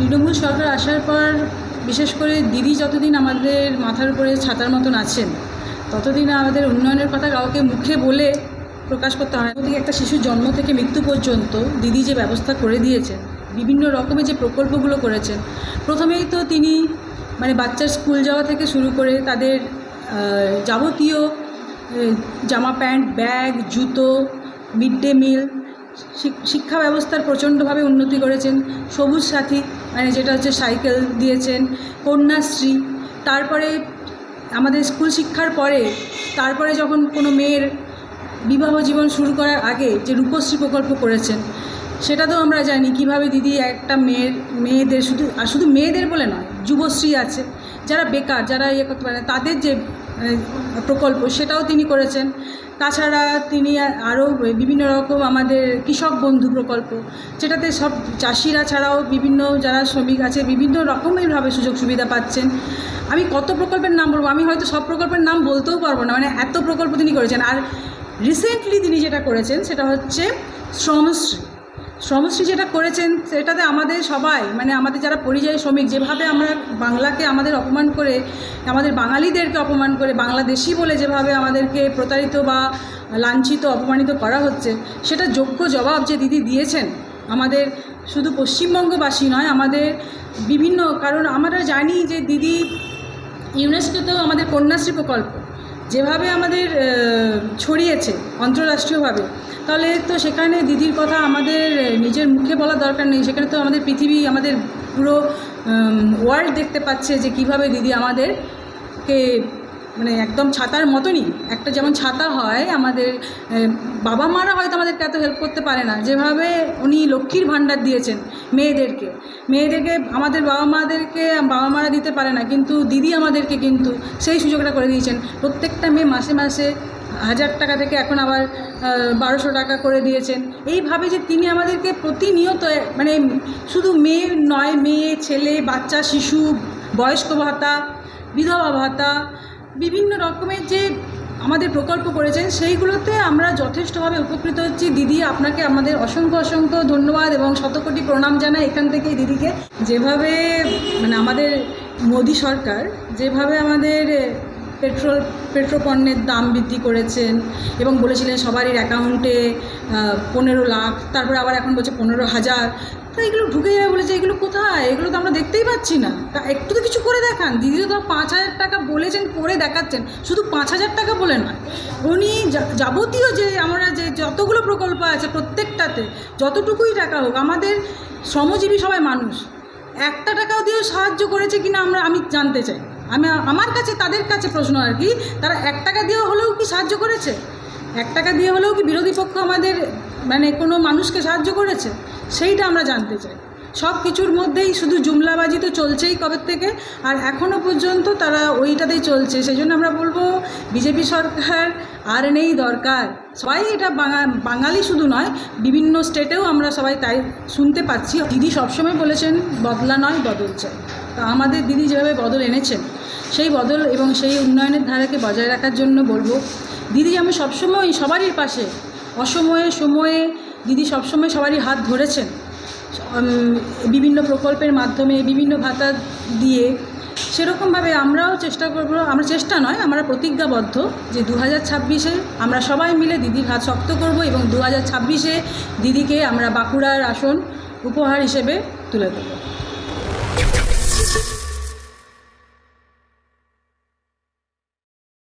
তৃণমূল সরকার আসার পর বিশেষ করে দিদি যতদিন আমাদের মাথার উপরে ছাতার মতন আছেন, ততদিন আমাদের উন্নয়নের কথা কাউকে মুখে বলে প্রকাশ করতে হয় ওদিকে একটা শিশুর জন্ম থেকে মৃত্যু পর্যন্ত দিদি যে ব্যবস্থা করে দিয়েছেন, বিভিন্ন রকমের যে প্রকল্পগুলো করেছেন, প্রথমেই তো তিনি মানে বাচ্চার স্কুল যাওয়া থেকে শুরু করে তাদের যাবতীয় জামা প্যান্ট, ব্যাগ, জুতো, মিড ডে মিল শিক- শিক্ষা ব্যবস্থার প্রচণ্ডভাবে উন্নতি করেছেন। সবুজ সাথী মানে যেটা হচ্ছে সাইকেল দিয়েছেন, কন্যাশ্রী, তারপরে আমাদের স্কুল শিক্ষার পরে, তারপরে যখন কোনো মেয়ের বিবাহ জীবন শুরু করার আগে যে রূপশ্রী প্রকল্প করেছেন সেটা তো আমরা জানি কীভাবে দিদি একটা মেয়ের, মেয়েদের শুধু, আর শুধু মেয়েদের বলে নয়, যুবশ্রী আছে, যারা বেকার, যারা ইয়ে করতে পারে তাদের যে প্রকল্প, সেটাও তিনি করেছেন। তাছাড়া তিনি আরও বিভিন্ন রকম আমাদের কৃষক বন্ধু প্রকল্প, যেটাতে সব চাষিরা ছাড়াও বিভিন্ন যারা শ্রমিক আছে, বিভিন্ন রকমেরভাবে সুযোগ সুবিধা পাচ্ছেন। আমি কত প্রকল্পের নাম বলব? আমি হয়তো সব প্রকল্পের নাম বলতেও পারব না মানে এত প্রকল্প তিনি করেছেন। আর রিসেন্টলি তিনি যেটা করেছেন, সেটা হচ্ছে শ্রমশ্রী। শ্রমশ্রী যেটা করেছেন, সেটাতে আমাদের সবাই মানে আমাদের যারা পরিযায়ী শ্রমিক, যেভাবে আমরা বাংলাকে আমাদের অপমান করে, আমাদের বাঙালিদেরকে অপমান করে, বাংলাদেশি বলে যেভাবে আমাদেরকে প্রতারিত বা লাঞ্ছিত, অপমানিত করা হচ্ছে, সেটা যোগ্য জবাব যে দিদি দিয়েছেন, আমাদের শুধু পশ্চিমবঙ্গবাসী নয়, আমাদের বিভিন্ন, কারণ আমরা জানি যে দিদি ইউনেস্কোতেও আমাদের কন্যাশ্রী প্রকল্প যেভাবে আমাদের ছড়িয়েছে আন্তঃরাষ্ট্রীয়ভাবে তাহলে তো সেখানে দিদির কথা আমাদের নিজের মুখে বলা দরকার নেই। সেখানে তো আমাদের পৃথিবী, আমাদের পুরো ওয়ার্ল্ড দেখতে পাচ্ছে যে কীভাবে দিদি আমাদেরকে মানে একদম ছাতার মতনই। একটা যেমন ছাতা হয়, আমাদের বাবা মারা হয়তো আমাদেরকে এত হেল্প করতে পারে না। যেভাবে উনি লক্ষ্মীর ভাণ্ডার দিয়েছেন মেয়েদেরকে। মেয়েদেরকে, আমাদের বাবা মাদেরকে, বাবা মারা দিতে পারে না, কিন্তু দিদি আমাদেরকে কিন্তু সেই সুযোগটা করে দিয়েছেন। প্রত্যেকটা মেয়ে মাসে মাসে হাজার টাকা থেকে এখন আবার বারোশো টাকা করে দিয়েছেন। এইভাবে যে তিনি আমাদেরকে প্রতিনিয়ত মানে শুধু মেয়ে নয়, মেয়ে, ছেলে, বাচ্চা, শিশু, বয়স্ক ভাতা, বিধবা ভাতা বিভিন্ন রকমের যে আমাদের প্রকল্প করেছেন, সেইগুলোতে আমরা যথেষ্টভাবে উপকৃত হচ্ছি। দিদি, আপনাকে আমাদের অসংখ্য অসংখ্য ধন্যবাদ এবং শতকোটি প্রণাম জানাই এখান থেকে দিদিকে। যেভাবে মানে আমাদের মোদী সরকার, যেভাবে আমাদের পেট্রোল পেট্রোল পণ্যের দাম বৃদ্ধি করেছেন এবং বলেছিলেন সবারই অ্যাকাউন্টে পনেরো লাখ, তারপরে আবার এখন বলছে পনেরো হাজার। তো এগুলো ঢুকে যাবে বলেছে, এগুলো কোথায়? এগুলো তো আমরা দেখতেই পাচ্ছি না। তা একটু তো কিছু করে দেখান। দিদি তো পাঁচ হাজার টাকা বলেছেন, করে দেখাচ্ছেন। শুধু পাঁচ হাজার টাকা বলে নয়, উনি যাবতীয় যে আমরা যে যতগুলো প্রকল্প আছে প্রত্যেকটাতে, যতটুকুই টাকা হোক, আমাদের শ্রমজীবী সবাই মানুষ। একটা টাকাও দিয়েও সাহায্য করেছে কিনা আমরা, আমি জানতে চাই। আমি, আমার কাছে, তাদের কাছে প্রশ্ন আর কি, তারা এক টাকা দিয়ে হলেও কি সাহায্য করেছে? এক টাকা দিয়ে হলেও কি বিরোধী পক্ষ আমাদের মানে কোনো মানুষকে সাহায্য করেছে? সেইটা আমরা জানতে চাই। সব কিছুর মধ্যেই শুধু জুমলাবাজি তো চলছেই কবে থেকে, আর এখনও পর্যন্ত তারা ওইটাতেই চলছে। সেই জন্য আমরা বলব, বিজেপি সরকার আর নেই দরকার। সবাই এটা বাঙা, বাঙালি শুধু নয়, বিভিন্ন স্টেটেও আমরা সবাই তাই শুনতে পাচ্ছি। দিদি সবসময় বলেছেন, বদলা নয়, বদল চাই। তা আমাদের দিদি যেভাবে বদল এনেছেন সেই বদল এবং সেই উন্নয়নের ধারাকে বজায় রাখার জন্য বলব, দিদি আমি সবসময় সবারই পাশে। অসময়ে সময়ে দিদি সবসময় সবারই হাত ধরেছেন। বিভিন্ন প্রকল্পের মাধ্যমে, বিভিন্ন ভাতা দিয়ে। সেরকমভাবে আমরাও চেষ্টা করব, আমরা চেষ্টা নয়, আমরা প্রতিজ্ঞাবদ্ধ যে দু হাজার ছাব্বিশে আমরা সবাই মিলে দিদির হাত শক্ত করব এবং দু হাজার ছাব্বিশে দিদিকে আমরা বাঁকুড়ার আসন উপহার হিসেবে তুলে দেবো।